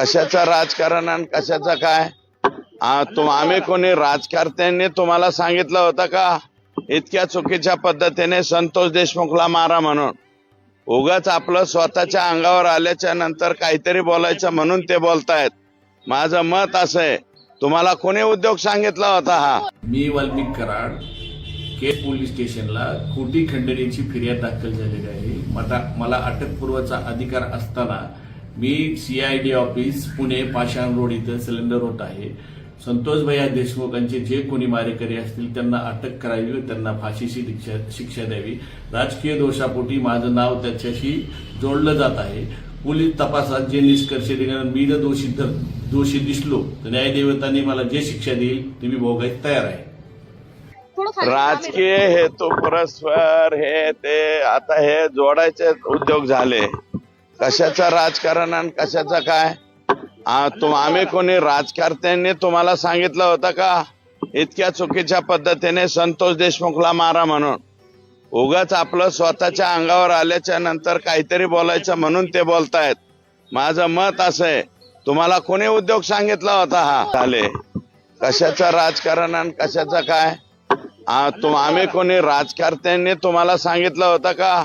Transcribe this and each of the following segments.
कशाचं राजकारण आणि कशाचं काय? आम्ही कोणी राजकारत्यांनी तुम्हाला सांगितलं होतं का? इतक्या चुकीच्या पद्धतीने संतोष देशमुखला मारा म्हणून. उगाच आपलं स्वतःच्या अंगावर आल्याच्यानंतर काहीतरी बोलायचं म्हणून ते बोलतायत. माझं मत असं आहे. तुम्हाला कोणी उद्योग सांगितला होता हा? मी वाल्मिक कराड के पोलीस स्टेशनला खोटी खंडणीची फिर्याद दाखल झालेली आहे. मला मला अटकपूर्वाचा अधिकार असताना मी CID office Pune Pashan road इथं सिलेंडर होत आहे. संतोष भैया देशमुखांचे जे कोणी मारेकरी असतील त्यांना अटक करावी व त्यांना फाशीची शिक्षा शिक्षा द्यावी. राजकीय दोषापोटी माझं नाव त्याच्याशी जोडलं जात आहे. पोलीस तपासात जे निष्कर्ष निघणार मी जर दोषी दोषी दिसलो तर न्यायदेवतांनी मला जे शिक्षा देईल ते मी भोगायला तयार आहे. राजकीय हेतू परस्पर हे ते आता हे जोडायचे उद्योग झाले. कशाचं राजकारण आणि कशाचं काय? आम्ही कोणी राजकारत्यांनी तुम्हाला सांगितलं होतं का? इतक्या चुकीच्या पद्धतीने संतोष देशमुखला मारा म्हणून. उगाच आपलं स्वतःच्या अंगावर आल्याच्यानंतर काहीतरी बोलायचं म्हणून ते बोलतायत. माझं मत असं आहे तुम्हाला कोणी उद्योग सांगितला होता हा? झाले कशाचं राजकारण आणि कशाचं काय? आम्ही कोणी राजकारत्यांनी तुम्हाला सांगितलं होतं का?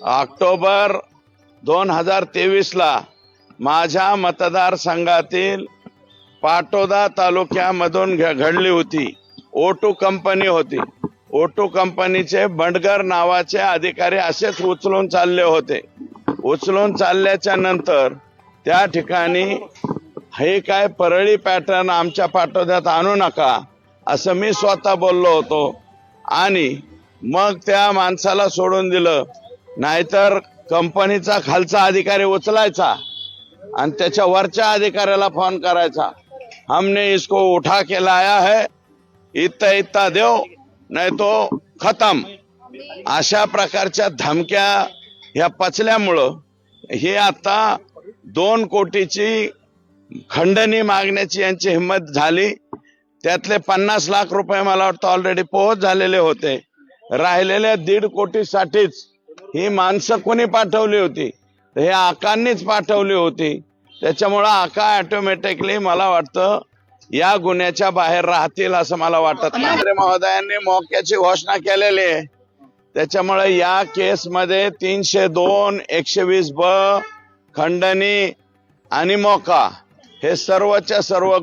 ऑक्टोबर दोन हजार तेवीस ला माझ्या मतदारसंघातील पाटोदा तालुक्यामधून घडली होती. ओटू कंपनी होती. ओटू कंपनीचे बंडगर नावाचे अधिकारी असेच उचलून चालले होते. उचलून चालल्याच्या नंतर त्या ठिकाणी हे काय परळी पॅटर्न आमच्या पाटोद्यात आणू नका असं मी स्वतः बोललो होतो. आणि मग त्या माणसाला सोडून दिलं. नाहीतर कंपनीचा खालचा अधिकारी उचलायचा आणि त्याच्या वरच्या अधिकाऱ्याला फोन करायचा. हमने इसको उठा के लाया है इतना इतना देव नाही तो खतम. अशा प्रकारच्या धमक्या ह्या पचल्यामुळं हे आता दोन कोटीची खंडणी मागण्याची यांची हिंमत झाली. त्यातले पन्नास लाख रुपये मला वाटतं ऑलरेडी पोहोच झालेले होते. राहिलेल्या दीड कोटीसाठीच ही माणसं कोणी पाठवली होती? तर हे आकांनीच पाठवली होती. त्याच्यामुळं आका ऑटोमॅटिकली मला वाटतं या गुन्ह्याच्या बाहेर राहतील असं मला वाटत मंत्री महोदयांनी मोक्याची घोषणा केलेली आहे. त्याच्यामुळे या केसमध्ये तीनशे दोन एकशे वीस ब खंडणी आणि मोका हे सर्वच्या सर्व